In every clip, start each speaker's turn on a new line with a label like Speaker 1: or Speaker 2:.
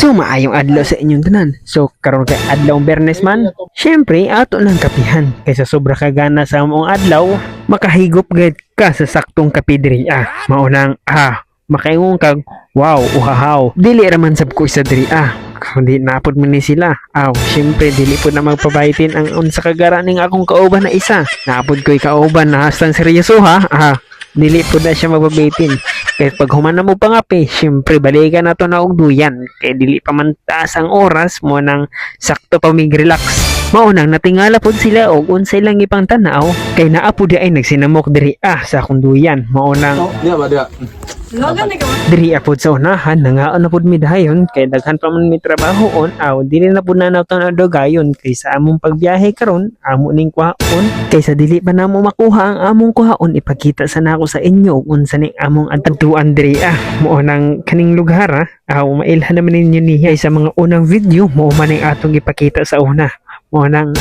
Speaker 1: So maayong adlaw sa inyong tanan. So karon kay adlaw Bernes man, syempre ato ng kapihan kaysa sobra kagana sa among adlaw, makahigop gayud ka sa saktong kape diri ah. Maunang ah, makaingon kag wow, uhahaw. Dili raman sab ko isa diri ah. Kundi napod man ni sila. Aw, syempre dili po na magpabaitin ang unsa kagara ning akong kauban na isa. Napod ko'y kauban na hastang seryoso ha. Ah, dili po na siya mababitin. Kaya pag humana mo pangapi, syempre balikan na to na og duyan. Kaya dili pa man taas ang oras mo nang sakto pa mig relax. Maunang natingala pod sila og unsay lang ipang tanaw kay naa po di ay nagsinamok diri ah sa akong duyan. Maunang
Speaker 2: ba dia?
Speaker 1: Diri apod sa unahan nangaon na pod mi dayon kay daghan pa man mi trabahoon aw dili na pud na naton ang dogayon kay sa among pagbiyahe karon amo ning kuhaon kay sa dili pa namo makuha ang among kuhaon ipakita sa nako sa inyo unsa ning among adtuan diri ah. Mo nang kaning lugar ah. Aw mailhan naman ninyo niya sa mga unang video mo man ang atong ipakita sa una. Mo nang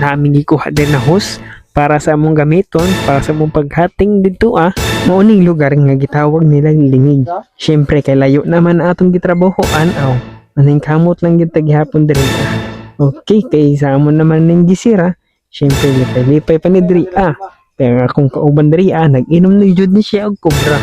Speaker 1: namin gikuha din na host para sa among gamiton para sa among paghating dito ah Mauning lugar nga gitawag nilang lingig. Siyempre kay layo naman atong gitrabahoan aw. Aning kamot lang gid taghapon diri. Okay, kay sa amon naman ning gisira. Siyempre lipay-lipay pa ni diri ah. Kaya akong kauban diri ah, nag-inom na jud ni siya og kubra.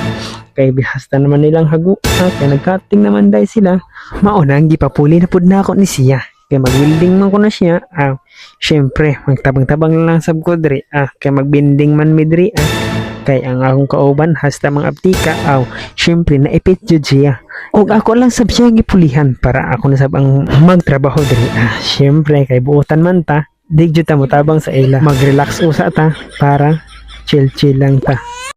Speaker 1: Kay bihasta naman nilang hagu ah, kay nagkating naman dahil sila. Mauna ang gipapuli na pud na ako ni siya. Kaya mag-welding man ko na siya. Ah, Siyempre, magtabang-tabang lang sab ko ah. Kaya magbinding man mi ah kay ang akong kauban hasta mga aptika aw syempre naipit jud siya. Ug ako lang sab siya gipulihan para ako na sab ang magtrabaho diri. Ah syempre kay buotan man ta dig jud ta mo tabang sa ila. Mag-relax usa ta para chill chill lang ta